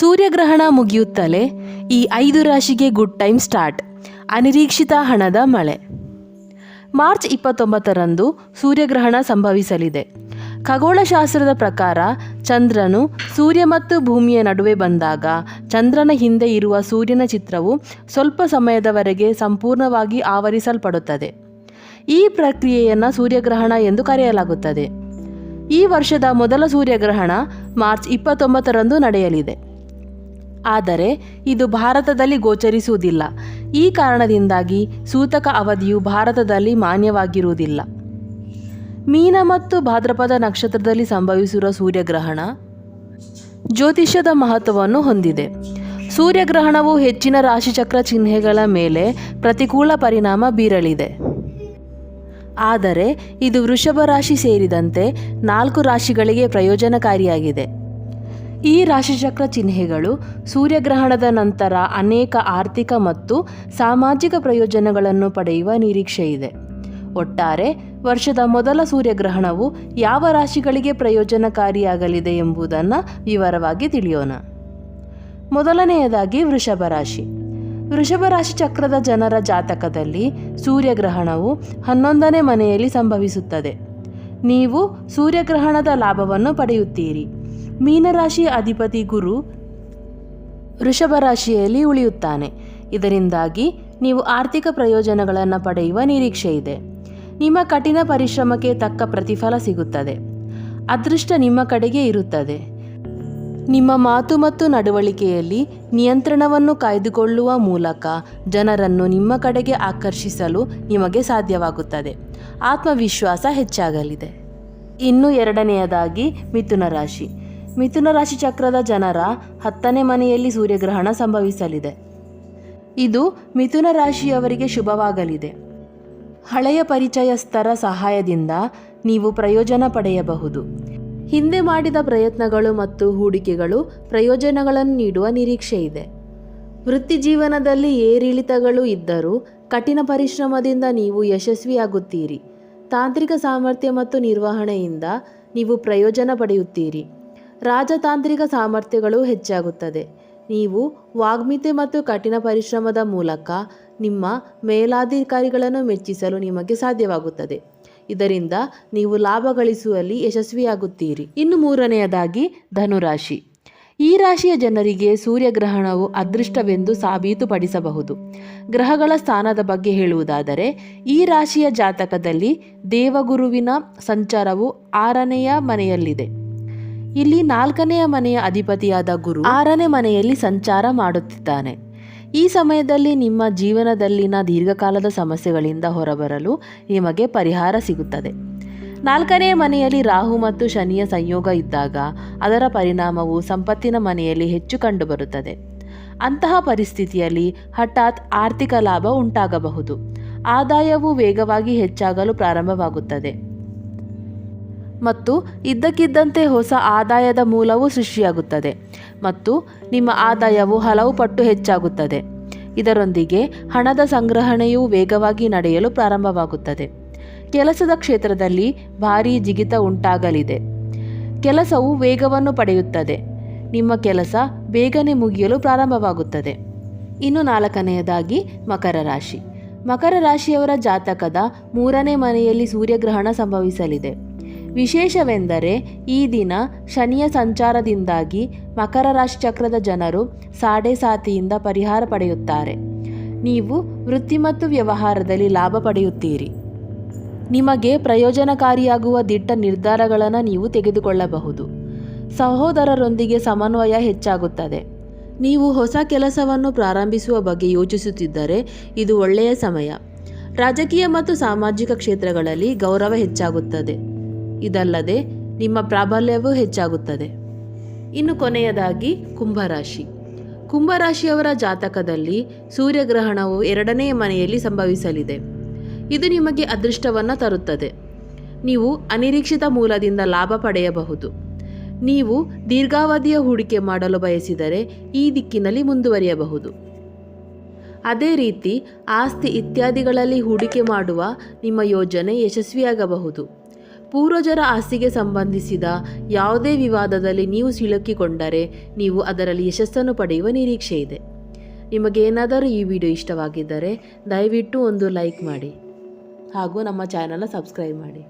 ಸೂರ್ಯಗ್ರಹಣ ಮುಗಿಯುತ್ತಲೇ ಈ ಐದು ರಾಶಿಗೆ ಗುಡ್ ಟೈಮ್ ಸ್ಟಾರ್ಟ್ ಅನಿರೀಕ್ಷಿತ ಹಣದ ಮಳೆ. ಮಾರ್ಚ್ ಇಪ್ಪತ್ತೊಂಬತ್ತರಂದು ಸೂರ್ಯಗ್ರಹಣ ಸಂಭವಿಸಲಿದೆ. ಖಗೋಳಶಾಸ್ತ್ರದ ಪ್ರಕಾರ ಚಂದ್ರನು ಸೂರ್ಯ ಮತ್ತು ಭೂಮಿಯ ನಡುವೆ ಬಂದಾಗ ಚಂದ್ರನ ಹಿಂದೆ ಇರುವ ಸೂರ್ಯನ ಚಿತ್ರವು ಸ್ವಲ್ಪ ಸಮಯದವರೆಗೆ ಸಂಪೂರ್ಣವಾಗಿ ಆವರಿಸಲ್ಪಡುತ್ತದೆ. ಈ ಪ್ರಕ್ರಿಯೆಯನ್ನು ಸೂರ್ಯಗ್ರಹಣ ಎಂದು ಕರೆಯಲಾಗುತ್ತದೆ. ಈ ವರ್ಷದ ಮೊದಲ ಸೂರ್ಯಗ್ರಹಣ ಮಾರ್ಚ್ ಇಪ್ಪತ್ತೊಂಬತ್ತರಂದು ನಡೆಯಲಿದೆ. ಆದರೆ ಇದು ಭಾರತದಲ್ಲಿ ಗೋಚರಿಸುವುದಿಲ್ಲ. ಈ ಕಾರಣದಿಂದಾಗಿ ಸೂತಕ ಅವಧಿಯು ಭಾರತದಲ್ಲಿ ಮಾನ್ಯವಾಗಿರುವುದಿಲ್ಲ. ಮೀನ ಮತ್ತು ಭಾದ್ರಪದ ನಕ್ಷತ್ರದಲ್ಲಿ ಸಂಭವಿಸಿರುವ ಸೂರ್ಯಗ್ರಹಣ ಜ್ಯೋತಿಷ್ಯದ ಮಹತ್ವವನ್ನು ಹೊಂದಿದೆ. ಸೂರ್ಯಗ್ರಹಣವು ಹೆಚ್ಚಿನ ರಾಶಿಚಕ್ರ ಚಿಹ್ನೆಗಳ ಮೇಲೆ ಪ್ರತಿಕೂಲ ಪರಿಣಾಮ ಬೀರಲಿದೆ. ಆದರೆ ಇದು ವೃಷಭ ರಾಶಿ ಸೇರಿದಂತೆ ನಾಲ್ಕು ರಾಶಿಗಳಿಗೆ ಪ್ರಯೋಜನಕಾರಿಯಾಗಿದೆ. ಈ ರಾಶಿಚಕ್ರ ಚಿಹ್ನೆಗಳು ಸೂರ್ಯಗ್ರಹಣದ ನಂತರ ಅನೇಕ ಆರ್ಥಿಕ ಮತ್ತು ಸಾಮಾಜಿಕ ಪ್ರಯೋಜನಗಳನ್ನು ಪಡೆಯುವ ನಿರೀಕ್ಷೆ ಇದೆ. ಒಟ್ಟಾರೆ, ವರ್ಷದ ಮೊದಲ ಸೂರ್ಯಗ್ರಹಣವು ಯಾವ ರಾಶಿಗಳಿಗೆ ಪ್ರಯೋಜನಕಾರಿಯಾಗಲಿದೆ ಎಂಬುದನ್ನು ವಿವರವಾಗಿ ತಿಳಿಯೋಣ. ಮೊದಲನೆಯದಾಗಿ ವೃಷಭ ರಾಶಿ. ವೃಷಭ ರಾಶಿ ಚಕ್ರದ ಜನರ ಜಾತಕದಲ್ಲಿ ಸೂರ್ಯಗ್ರಹಣವು ಹನ್ನೊಂದನೇ ಮನೆಯಲ್ಲಿ ಸಂಭವಿಸುತ್ತದೆ. ನೀವು ಸೂರ್ಯಗ್ರಹಣದ ಲಾಭವನ್ನು ಪಡೆಯುತ್ತೀರಿ. ಮೀನರಾಶಿಯ ಅಧಿಪತಿ ಗುರು ವೃಷಭ ರಾಶಿಯಲ್ಲಿ ಉಳಿಯುತ್ತಾನೆ. ಇದರಿಂದಾಗಿ ನೀವು ಆರ್ಥಿಕ ಪ್ರಯೋಜನಗಳನ್ನು ಪಡೆಯುವ ನಿರೀಕ್ಷೆ ಇದೆ. ನಿಮ್ಮ ಕಠಿಣ ಪರಿಶ್ರಮಕ್ಕೆ ತಕ್ಕ ಪ್ರತಿಫಲ ಸಿಗುತ್ತದೆ. ಅದೃಷ್ಟ ನಿಮ್ಮ ಕಡೆಗೆ ಇರುತ್ತದೆ. ನಿಮ್ಮ ಮಾತು ಮತ್ತು ನಡವಳಿಕೆಯಲ್ಲಿ ನಿಯಂತ್ರಣವನ್ನು ಕಾಯ್ದುಕೊಳ್ಳುವ ಮೂಲಕ ಜನರನ್ನು ನಿಮ್ಮ ಕಡೆಗೆ ಆಕರ್ಷಿಸಲು ನಿಮಗೆ ಸಾಧ್ಯವಾಗುತ್ತದೆ. ಆತ್ಮವಿಶ್ವಾಸ ಹೆಚ್ಚಾಗಲಿದೆ. ಇನ್ನು ಎರಡನೆಯದಾಗಿ ಮಿಥುನ ರಾಶಿ. ಮಿಥುನ ರಾಶಿ ಚಕ್ರದ ಜನರ ಹತ್ತನೇ ಮನೆಯಲ್ಲಿ ಸೂರ್ಯಗ್ರಹಣ ಸಂಭವಿಸಲಿದೆ. ಇದು ಮಿಥುನ ರಾಶಿಯವರಿಗೆ ಶುಭವಾಗಲಿದೆ. ಹಳೆಯ ಪರಿಚಯಸ್ಥರ ಸಹಾಯದಿಂದ ನೀವು ಪ್ರಯೋಜನ ಪಡೆಯಬಹುದು. ಹಿಂದೆ ಮಾಡಿದ ಪ್ರಯತ್ನಗಳು ಮತ್ತು ಹೂಡಿಕೆಗಳು ಪ್ರಯೋಜನಗಳನ್ನು ನೀಡುವ ನಿರೀಕ್ಷೆ ಇದೆ. ವೃತ್ತಿ ಜೀವನದಲ್ಲಿ ಏರಿಳಿತಗಳು ಇದ್ದರೂ ಕಠಿಣ ಪರಿಶ್ರಮದಿಂದ ನೀವು ಯಶಸ್ವಿಯಾಗುತ್ತೀರಿ. ತಾಂತ್ರಿಕ ಸಾಮರ್ಥ್ಯ ಮತ್ತು ನಿರ್ವಹಣೆಯಿಂದ ನೀವು ಪ್ರಯೋಜನ ಪಡೆಯುತ್ತೀರಿ. ರಾಜತಾಂತ್ರಿಕ ಸಾಮರ್ಥ್ಯಗಳು ಹೆಚ್ಚಾಗುತ್ತದೆ. ನೀವು ವಾಗ್ಮಿತೆ ಮತ್ತು ಕಠಿಣ ಪರಿಶ್ರಮದ ಮೂಲಕ ನಿಮ್ಮ ಮೇಲಾಧಿಕಾರಿಗಳನ್ನು ಮೆಚ್ಚಿಸಲು ನಿಮಗೆ ಸಾಧ್ಯವಾಗುತ್ತದೆ. ಇದರಿಂದ ನೀವು ಲಾಭ ಗಳಿಸುವಲ್ಲಿ ಯಶಸ್ವಿಯಾಗುತ್ತೀರಿ. ಇನ್ನು ಮೂರನೆಯದಾಗಿ ಧನುರಾಶಿ. ಈ ರಾಶಿಯ ಜನರಿಗೆ ಸೂರ್ಯಗ್ರಹಣವು ಅದೃಷ್ಟವೆಂದು ಸಾಬೀತುಪಡಿಸಬಹುದು. ಗ್ರಹಗಳ ಸ್ಥಾನದ ಬಗ್ಗೆ ಹೇಳುವುದಾದರೆ, ಈ ರಾಶಿಯ ಜಾತಕದಲ್ಲಿ ದೇವಗುರುವಿನ ಸಂಚಾರವು ಆರನೆಯ ಮನೆಯಲ್ಲಿದೆ. ಇಲ್ಲಿ ನಾಲ್ಕನೆಯ ಮನೆಯ ಅಧಿಪತಿಯಾದ ಗುರು ಆರನೇ ಮನೆಯಲ್ಲಿ ಸಂಚಾರ ಮಾಡುತ್ತಿದ್ದಾನೆ. ಈ ಸಮಯದಲ್ಲಿ ನಿಮ್ಮ ಜೀವನದಲ್ಲಿನ ದೀರ್ಘಕಾಲದ ಸಮಸ್ಯೆಗಳಿಂದ ಹೊರಬರಲು ನಿಮಗೆ ಪರಿಹಾರ ಸಿಗುತ್ತದೆ. ನಾಲ್ಕನೇ ಮನೆಯಲ್ಲಿ ರಾಹು ಮತ್ತು ಶನಿಯ ಸಂಯೋಗ ಇದ್ದಾಗ ಅದರ ಪರಿಣಾಮವು ಸಂಪತ್ತಿನ ಮನೆಯಲ್ಲಿ ಹೆಚ್ಚು ಕಂಡುಬರುತ್ತದೆ. ಅಂತಹ ಪರಿಸ್ಥಿತಿಯಲ್ಲಿ ಹಠಾತ್ ಆರ್ಥಿಕ ಲಾಭ ಉಂಟಾಗಬಹುದು. ಆದಾಯವು ವೇಗವಾಗಿ ಹೆಚ್ಚಾಗಲು ಪ್ರಾರಂಭವಾಗುತ್ತದೆ. ಮತ್ತು ಇದ್ದಕ್ಕಿದ್ದಂತೆ ಹೊಸ ಆದಾಯದ ಮೂಲವು ಸೃಷ್ಟಿಯಾಗುತ್ತದೆ ಮತ್ತು ನಿಮ್ಮ ಆದಾಯವು ಹಲವು ಪಟ್ಟು ಹೆಚ್ಚಾಗುತ್ತದೆ. ಇದರೊಂದಿಗೆ ಹಣದ ಸಂಗ್ರಹಣೆಯು ವೇಗವಾಗಿ ನಡೆಯಲು ಪ್ರಾರಂಭವಾಗುತ್ತದೆ. ಕೆಲಸದ ಕ್ಷೇತ್ರದಲ್ಲಿ ಭಾರೀ ಜಿಗಿತ ಉಂಟಾಗಲಿದೆ. ಕೆಲಸವು ವೇಗವನ್ನು ಪಡೆಯುತ್ತದೆ. ನಿಮ್ಮ ಕೆಲಸ ಬೇಗನೆ ಮುಗಿಯಲು ಪ್ರಾರಂಭವಾಗುತ್ತದೆ. ಇನ್ನು ನಾಲ್ಕನೆಯದಾಗಿ ಮಕರ ರಾಶಿ. ಮಕರ ರಾಶಿಯವರ ಜಾತಕದ ಮೂರನೇ ಮನೆಯಲ್ಲಿ ಸೂರ್ಯಗ್ರಹಣ ಸಂಭವಿಸಲಿದೆ. ವಿಶೇಷವೆಂದರೆ ಈ ದಿನ ಶನಿಯ ಸಂಚಾರದಿಂದಾಗಿ ಮಕರ ರಾಶಿ ಚಕ್ರದ ಜನರು ಸಾಡೆ ಸಾತಿಯಿಂದ ಪರಿಹಾರ ಪಡೆಯುತ್ತಾರೆ. ನೀವು ವೃತ್ತಿ ಮತ್ತು ವ್ಯವಹಾರದಲ್ಲಿ ಲಾಭ ಪಡೆಯುತ್ತೀರಿ. ನಿಮಗೆ ಪ್ರಯೋಜನಕಾರಿಯಾಗುವ ದಿಟ್ಟ ನಿರ್ಧಾರಗಳನ್ನು ನೀವು ತೆಗೆದುಕೊಳ್ಳಬಹುದು. ಸಹೋದರರೊಂದಿಗೆ ಸಮನ್ವಯ ಹೆಚ್ಚಾಗುತ್ತದೆ. ನೀವು ಹೊಸ ಕೆಲಸವನ್ನು ಪ್ರಾರಂಭಿಸುವ ಬಗ್ಗೆ ಯೋಚಿಸುತ್ತಿದ್ದರೆ ಇದು ಒಳ್ಳೆಯ ಸಮಯ. ರಾಜಕೀಯ ಮತ್ತು ಸಾಮಾಜಿಕ ಕ್ಷೇತ್ರಗಳಲ್ಲಿ ಗೌರವ ಹೆಚ್ಚಾಗುತ್ತದೆ. ಇದಲ್ಲದೆ ನಿಮ್ಮ ಪ್ರಾಬಲ್ಯವೂ ಹೆಚ್ಚಾಗುತ್ತದೆ. ಇನ್ನು ಕೊನೆಯದಾಗಿ ಕುಂಭರಾಶಿ. ಕುಂಭರಾಶಿಯವರ ಜಾತಕದಲ್ಲಿ ಸೂರ್ಯಗ್ರಹಣವು ಎರಡನೆಯ ಮನೆಯಲ್ಲಿ ಸಂಭವಿಸಲಿದೆ. ಇದು ನಿಮಗೆ ಅದೃಷ್ಟವನ್ನು ತರುತ್ತದೆ. ನೀವು ಅನಿರೀಕ್ಷಿತ ಮೂಲದಿಂದ ಲಾಭ ಪಡೆಯಬಹುದು. ನೀವು ದೀರ್ಘಾವಧಿಯ ಹೂಡಿಕೆ ಮಾಡಲು ಬಯಸಿದರೆ ಈ ದಿಕ್ಕಿನಲ್ಲಿ ಮುಂದುವರಿಯಬಹುದು. ಅದೇ ರೀತಿ ಆಸ್ತಿ ಇತ್ಯಾದಿಗಳಲ್ಲಿ ಹೂಡಿಕೆ ಮಾಡುವ ನಿಮ್ಮ ಯೋಜನೆ ಯಶಸ್ವಿಯಾಗಬಹುದು. ಪೂರ್ವಜರ ಆಸ್ತಿಗೆ ಸಂಬಂಧಿಸಿದ ಯಾವುದೇ ವಿವಾದದಲ್ಲಿ ನೀವು ಸಿಲುಕಿಕೊಂಡರೆ ನೀವು ಅದರಲ್ಲಿ ಯಶಸ್ಸನ್ನು ಪಡೆಯುವ ನಿರೀಕ್ಷೆ ಇದೆ. ನಿಮಗೇನಾದರೂ ಈ ವಿಡಿಯೋ ಇಷ್ಟವಾಗಿದ್ದರೆ ದಯವಿಟ್ಟು ಒಂದು ಲೈಕ್ ಮಾಡಿ ಹಾಗೂ ನಮ್ಮ ಚಾನಲ್ನ ಸಬ್ಸ್ಕ್ರೈಬ್ ಮಾಡಿ.